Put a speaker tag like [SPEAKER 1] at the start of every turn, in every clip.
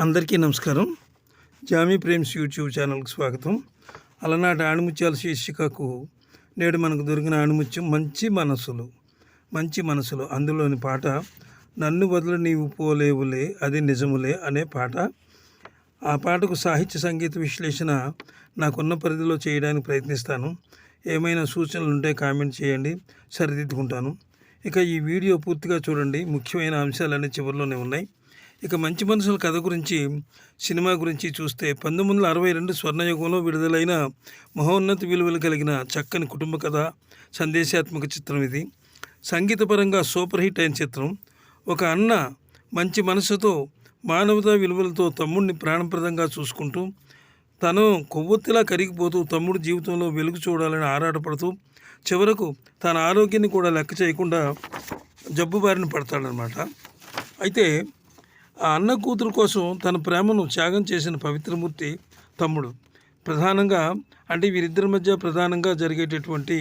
[SPEAKER 1] అందరికీ నమస్కారం. Jamie Prem's YouTube ఛానల్కి స్వాగతం. అలనాటి ఆణిముత్యాల శీర్షికకు నేడు మనకు దొరికిన ఆణిముత్యం మంచి మనసులు మంచి మనసులు. అందులోని పాట నన్ను బదులు నీవు పోలేవులే అది నిజములే అనే పాట. ఆ పాటకు సాహిత్య సంగీత విశ్లేషణ నాకున్న పరిధిలో చేయడానికి ప్రయత్నిస్తాను. ఏమైనా సూచనలు ఉంటే కామెంట్ చేయండి సరిదిద్దుకుంటాను. ఇక ఈ వీడియో పూర్తిగా చూడండి. ముఖ్యమైన అంశాలన్నీ చివరిలోనే ఉన్నాయి. ఇక మంచి మనసుల కథ గురించి సినిమా గురించి చూస్తే పంతొమ్మిది వందల అరవై రెండు స్వర్ణయుగంలో విడుదలైన మహోన్నత విలువలు కలిగిన చక్కని కుటుంబ కథ సందేశాత్మక చిత్రం ఇది. సంగీతపరంగా సూపర్ హిట్ అయిన చిత్రం. ఒక అన్న మంచి మనసుతో మానవతా విలువలతో తమ్ముడిని ప్రాణప్రదంగా చూసుకుంటూ తను కొవ్వొత్తిలా కరిగిపోతూ తమ్ముడు జీవితంలో వెలుగు చూడాలని ఆరాటపడుతూ చివరకు తన ఆరోగ్యాన్ని కూడా లెక్క చేయకుండా జబ్బు బారిన పడతాడనమాట అయితే ఆ అన్న కూతురు కోసం తన ప్రేమను త్యాగం చేసిన పవిత్రమూర్తి తమ్ముడు. ప్రధానంగా అంటే వీరిద్దరి మధ్య ప్రధానంగా జరిగేటటువంటి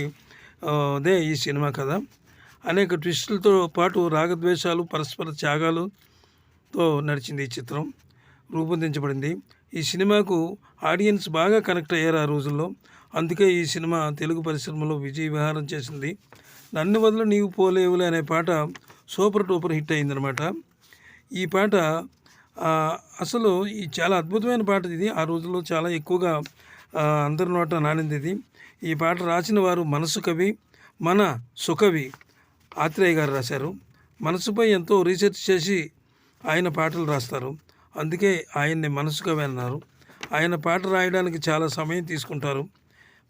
[SPEAKER 1] అదే ఈ సినిమా కథ. అనేక ట్విస్టులతో పాటు రాగద్వేషాలు పరస్పర త్యాగాలుతో నడిచింది ఈ చిత్రం. రూపొందించబడింది. ఈ సినిమాకు ఆడియన్స్ బాగా కనెక్ట్ అయ్యారు ఆ రోజుల్లో. అందుకే ఈ సినిమా తెలుగు పరిశ్రమలో విజయ విహారం చేసింది. నన్ను వదిలి నీవు పోలేవులే అనే పాట సూపర్ టూపర్ హిట్ అయిందనమాట ఈ పాట అసలు ఈ చాలా అద్భుతమైన పాట ఇది. ఆ రోజుల్లో చాలా ఎక్కువగా అందరి నోట నానింది ఇది. ఈ పాట రాసిన వారు మనసు కవి మన సుకవి ఆత్రేయ గారు రాశారు. మనసుపై ఎంతో రీసెర్చ్ చేసి ఆయన పాటలు రాస్తారు. అందుకే ఆయన్ని మనసు కవి అన్నారు. ఆయన పాట రాయడానికి చాలా సమయం తీసుకుంటారు.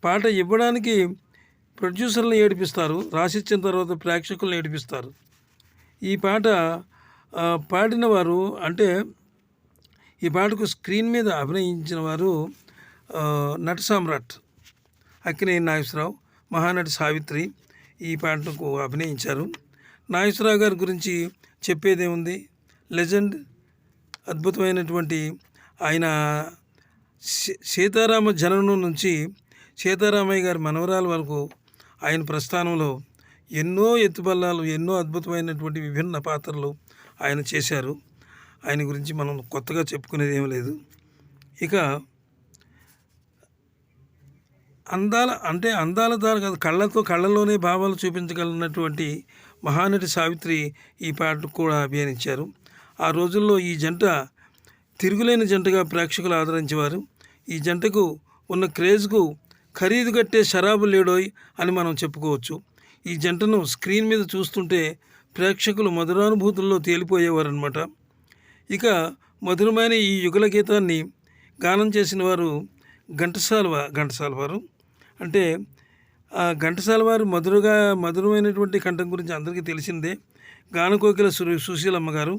[SPEAKER 1] పాట ఇవ్వడానికి ప్రొడ్యూసర్లను ఏడిపిస్తారు. రాసిచ్చిన తర్వాత ప్రేక్షకులను ఏడిపిస్తారు. ఈ పాట పాడిన వారు అంటే ఈ పాటకు స్క్రీన్ మీద అభినయించిన వారు నట సామ్రాట్ అక్కినేని నాగేశ్వరరావు మహానటి సావిత్రి ఈ పాటకు అభినయించారు. నాగేశ్వరరావు గారి గురించి చెప్పేదేముంది? లెజెండ్ అద్భుతమైనటువంటి ఆయన సీతారామ జననం నుంచి సీతారామయ్య గారి మనవరాల వరకు ఆయన ప్రస్థానంలో ఎన్నో ఎత్తుబల్లాలు ఎన్నో అద్భుతమైనటువంటి విభిన్న పాత్రలు ఆయన చేశారు. ఆయన గురించి మనం కొత్తగా చెప్పుకునేది ఏం లేదు. ఇక అందాల అంటే అందాల ద్వారా కాదు కళ్ళతో కళ్ళలోనే భావాలు చూపించగలిగినటువంటి మహానటి సావిత్రి ఈ పాటకు కూడా అభినయించారు. ఆ రోజుల్లో ఈ జంట తిరుగులేని జంటగా ప్రేక్షకులు ఆదరించేవారు. ఈ జంటకు ఉన్న క్రేజ్కు ఖరీదు కట్టే షరాబు లేడోయ్ అని మనం చెప్పుకోవచ్చు. ఈ జంటను స్క్రీన్ మీద చూస్తుంటే ప్రేక్షకులు మధురానుభూతుల్లో తేలిపోయేవారనమాట ఇక మధురమైన ఈ యుగల గీతాన్ని గానం చేసిన వారు ఘంటసాల ఘంటసాల వారు అంటే ఆ ఘంటసాల వారు మధురగా మధురమైనటువంటి కంఠం గురించి అందరికీ తెలిసిందే. గానకోకిల సు సుశీలమ్మ గారు.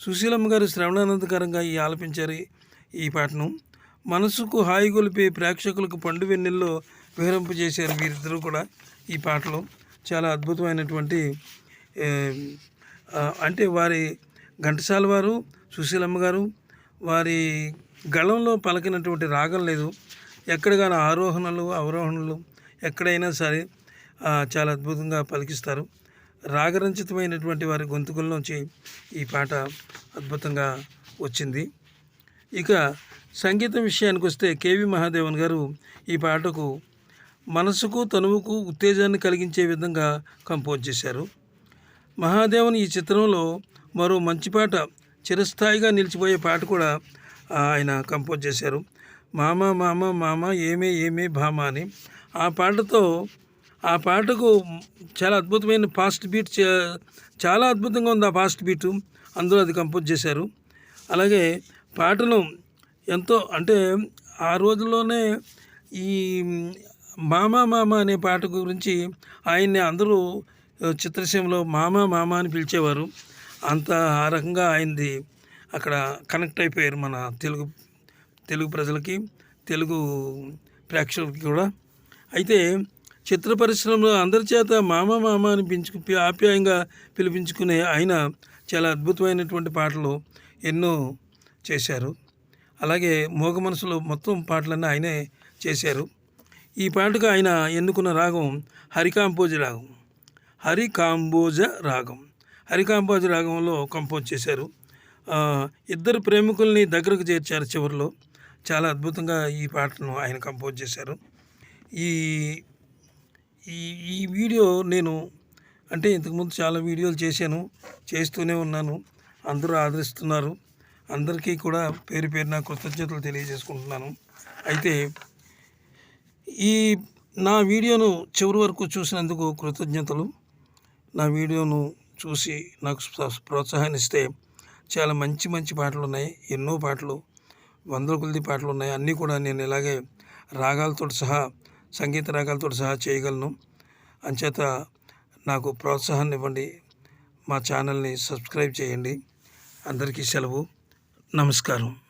[SPEAKER 1] సుశీలమ్మ గారు శ్రవణానందకరంగా ఈ ఆలపించారు ఈ పాటను. మనసుకు హాయి గొలిపి ప్రేక్షకులకు పండు వెన్నెల్లో విహరింపజేశారు వీరిద్దరూ కూడా ఈ పాటలో. చాలా అద్భుతమైనటువంటి అంటే వారి ఘంటసాల వారు సుశీలమ్మ గారు వారి గళంలో పలకినటువంటి రాగం లేదు. ఎక్కడగానో ఆరోహణలు అవరోహణలు ఎక్కడైనా సరే చాలా అద్భుతంగా పలికిస్తారు. రాగరంచితమైనటువంటి వారి గొంతుకుల్లోంచి ఈ పాట అద్భుతంగా వచ్చింది. ఇక సంగీతం విషయానికి వస్తే కేవి మహాదేవన్ గారు ఈ పాటకు మనసుకు తనువుకు ఉత్తేజాన్ని కలిగించే విధంగా కంపోజ్ చేశారు. మహాదేవన్ ఈ చిత్రంలో మరో మంచి పాట చిరస్థాయిగా నిలిచిపోయే పాట కూడా ఆయన కంపోజ్ చేశారు. మామ మామ మామ ఏమే ఏమే భామ అని. ఆ పాటతో ఆ పాటకు చాలా అద్భుతమైన ఫాస్ట్ బీట్ చాలా అద్భుతంగా ఉంది ఆ ఫాస్ట్ బీటు. అందులో అది కంపోజ్ చేశారు. అలాగే పాటను ఎంతో అంటే ఆ రోజుల్లోనే ఈ మామ మామ అనే పాట గురించి ఆయన్ని అందరూ చిత్రసీమలో మామ మామ అని పిలిచేవారు. అంత ఆ రకంగా ఆయనది అక్కడ కనెక్ట్ అయిపోయారు మన తెలుగు తెలుగు ప్రజలకి తెలుగు ప్రేక్షకులకి కూడా. అయితే చిత్ర పరిశ్రమలో అందరి చేత మామ మామ అని పిలుచుకు ఆప్యాయంగా పిలిపించుకునే ఆయన చాలా అద్భుతమైనటువంటి పాటలు ఎన్నో చేశారు. అలాగే మోగ మనసులో మొత్తం పాటలన్నీ ఆయనే చేశారు. ఈ పాటకు ఆయన ఎన్నుకున్న రాగం హరికాంపోజి రాగం. హరికాంబోజ రాగం హరికాంబోజ రాగంలో కంపోజ్ చేశారు. ఇద్దరు ప్రేమికుల్ని దగ్గరకు చేర్చారు చివరిలో. చాలా అద్భుతంగా ఈ పాటను ఆయన కంపోజ్ చేశారు. ఈ ఈ ఈ వీడియో నేను అంటే ఇంతకుముందు చాలా వీడియోలు చేశాను చేస్తూనే ఉన్నాను. అందరూ ఆదరిస్తున్నారు. అందరికీ కూడా పేరు పేరున కృతజ్ఞతలు తెలియజేసుకుంటున్నాను. అయితే ఈ నా వీడియోను చివరి వరకు చూసినందుకు కృతజ్ఞతలు. నా వీడియోను చూసి నాకు ప్రోత్సాహాన్ని ఇస్తే చాలా మంచి మంచి పాటలు ఉన్నాయి ఎన్నో పాటలు వందల కొద్ది పాటలు ఉన్నాయి అన్నీ కూడా నేను ఇలాగే రాగాలతో సహా సంగీత రాగాలతో సహా చేయగలను. అంచేత నాకు ప్రోత్సాహాన్ని ఇవ్వండి మా ఛానల్ని సబ్స్క్రైబ్ చేయండి. అందరికీ సెలవు. నమస్కారం.